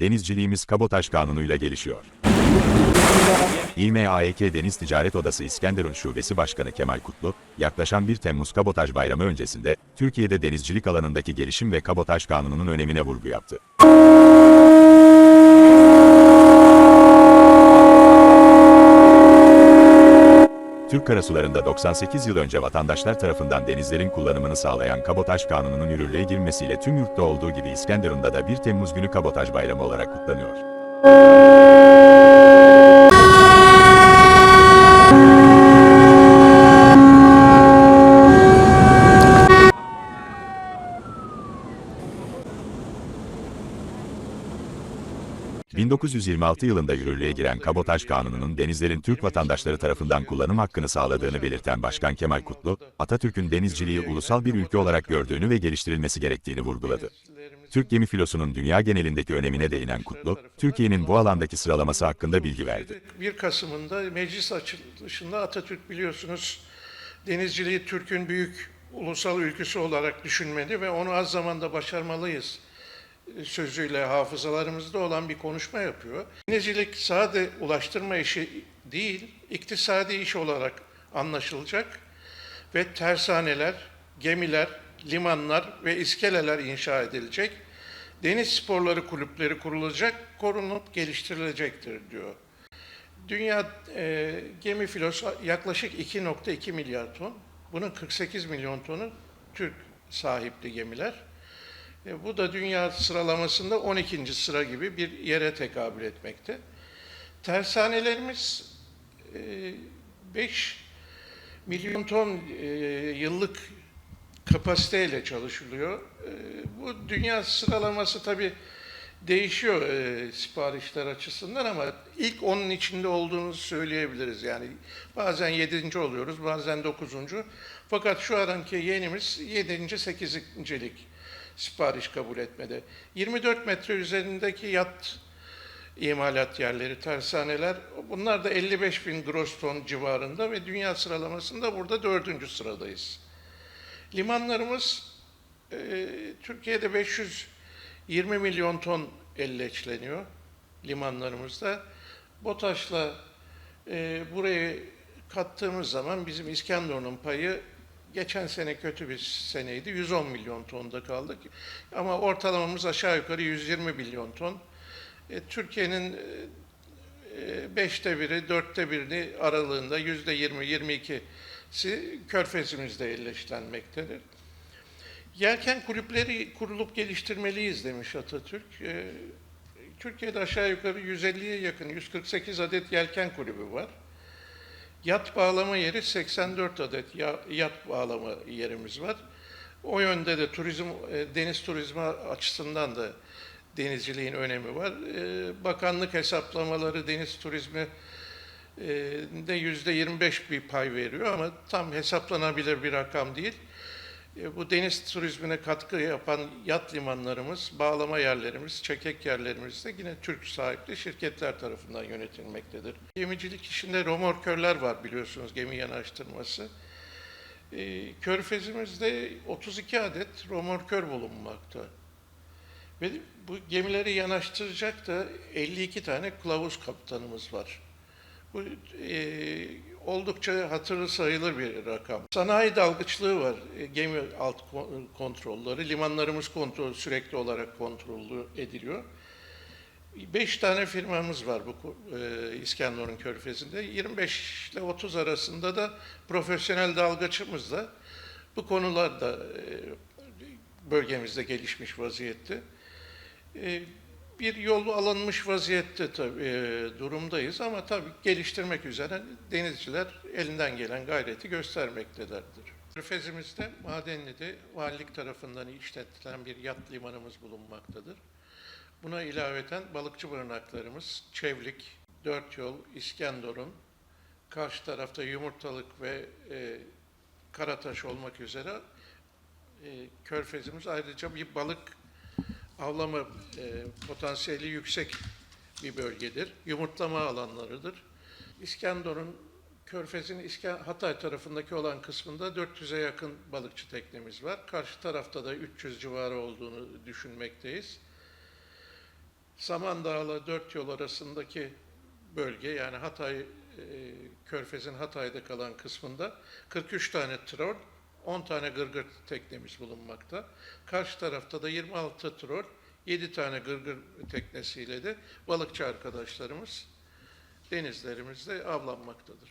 Denizciliğimiz kabotaj kanunuyla gelişiyor. İMAEK Deniz Ticaret Odası İskenderun Şubesi Başkanı Kemal Kutlu, yaklaşan 1 Temmuz Kabotaj Bayramı öncesinde, Türkiye'de denizcilik alanındaki gelişim ve kabotaj kanununun önemine vurgu yaptı. Türk karasularında 98 yıl önce vatandaşlar tarafından denizlerin kullanımını sağlayan kabotaj kanununun yürürlüğe girmesiyle tüm yurtta olduğu gibi İskenderun'da da 1 Temmuz günü kabotaj bayramı olarak kutlanıyor. ...1926 yılında yürürlüğe giren Kabotaj Kanunu'nun denizlerin Türk vatandaşları tarafından kullanım hakkını sağladığını belirten Başkan Kemal Kutlu, Atatürk'ün denizciliği ulusal bir ülke olarak gördüğünü ve geliştirilmesi gerektiğini vurguladı. Türk gemi filosunun dünya genelindeki önemine değinen Kutlu, Türkiye'nin bu alandaki sıralaması hakkında bilgi verdi. 1 Kasım'ında meclis açılışında Atatürk biliyorsunuz denizciliği Türk'ün büyük ulusal ülküsü olarak düşünmeli ve onu az zamanda başarmalıyız sözüyle hafızalarımızda olan bir konuşma yapıyor. Denizcilik sade ulaştırma işi değil, iktisadi iş olarak anlaşılacak ve tersaneler, gemiler, limanlar ve iskeleler inşa edilecek. Deniz sporları kulüpleri kurulacak, korunup geliştirilecektir diyor. Dünya e, gemi filosu yaklaşık 2.2 milyar ton. Bunun 48 milyon tonu Türk sahipli gemiler. E, bu da dünya sıralamasında 12. sıra gibi bir yere tekabül etmekte. Tersanelerimiz e, 5 milyon ton e, yıllık kapasiteyle çalışılıyor. E, bu dünya sıralaması tabii değişiyor e, siparişler açısından ama ilk onun içinde olduğunu söyleyebiliriz. Yani bazen yedinci oluyoruz, bazen dokuzuncu. Fakat şu anki yenimiz yedinci, sekizincilik sipariş kabul etmede. 24 metre üzerindeki yat imalat yerleri, tersaneler, bunlar da 55 bin gross ton civarında ve dünya sıralamasında burada dördüncü sıradayız. Limanlarımız e, Türkiye'de 520 milyon ton elleçleniyor limanlarımızda. BOTAŞ'la e, burayı kattığımız zaman bizim İskenderun'un payı geçen sene kötü bir seneydi. 110 milyon tonda kaldık. Ama ortalamamız aşağı yukarı 120 milyon ton. E, Türkiye'nin e, beşte biri, dörtte birini aralığında yüzde 20-22'si körfezimizde elleşlenmektedir. Yelken kulüpleri kurulup geliştirmeliyiz demiş Atatürk. Ee, Türkiye'de aşağı yukarı 150'ye yakın, 148 adet yelken kulübü var. Yat bağlama yeri 84 adet ya- yat bağlama yerimiz var. O yönde de turizm, e, deniz turizmi açısından da denizciliğin önemi var. Ee, Bakanlık hesaplamaları deniz turizmi e, de yüzde 25 bir pay veriyor ama tam hesaplanabilir bir rakam değil. E, Bu deniz turizmine katkı yapan yat limanlarımız, bağlama yerlerimiz, çekek yerlerimiz de yine Türk sahipli şirketler tarafından yönetilmektedir. Gemicilik işinde romorkörler var biliyorsunuz gemi yanaştırması. E, Körfezimizde 32 adet romorkör bulunmakta. Ve bu gemileri yanaştıracak da 52 tane kılavuz kaptanımız var. Bu e, oldukça hatırlı sayılır bir rakam. Sanayi dalgıçlığı var. E, gemi alt ko- kontrolleri, limanlarımız kontrol sürekli olarak kontrollü ediliyor. Beş tane firmamız var bu e, İskenderun Körfezi'nde. 25 ile 30 arasında da profesyonel dalgıçımız da bu konularda e, bölgemizde gelişmiş vaziyette. E, bir yol alınmış vaziyette tabii e, durumdayız ama tabii geliştirmek üzere denizciler elinden gelen gayreti göstermektedirler. Körfezimizde Madenli'de valilik tarafından işletilen bir yat limanımız bulunmaktadır. Buna ilaveten balıkçı barınaklarımız Çevlik, Dört Yol, İskenderun, karşı tarafta Yumurtalık ve e, Karataş olmak üzere e, Körfezimiz ayrıca bir balık avlama e, potansiyeli yüksek bir bölgedir. Yumurtlama alanlarıdır. İskenderun, Körfez'in İsken, Hatay tarafındaki olan kısmında 400'e yakın balıkçı teknemiz var. Karşı tarafta da 300 civarı olduğunu düşünmekteyiz. Samandağ'la Dört Yol arasındaki bölge yani Hatay e, Körfez'in Hatay'da kalan kısmında 43 tane troll, 10 tane gırgır teknemiz bulunmakta. Karşı tarafta da 26 troll, 7 tane gırgır teknesiyle de balıkçı arkadaşlarımız denizlerimizde avlanmaktadır.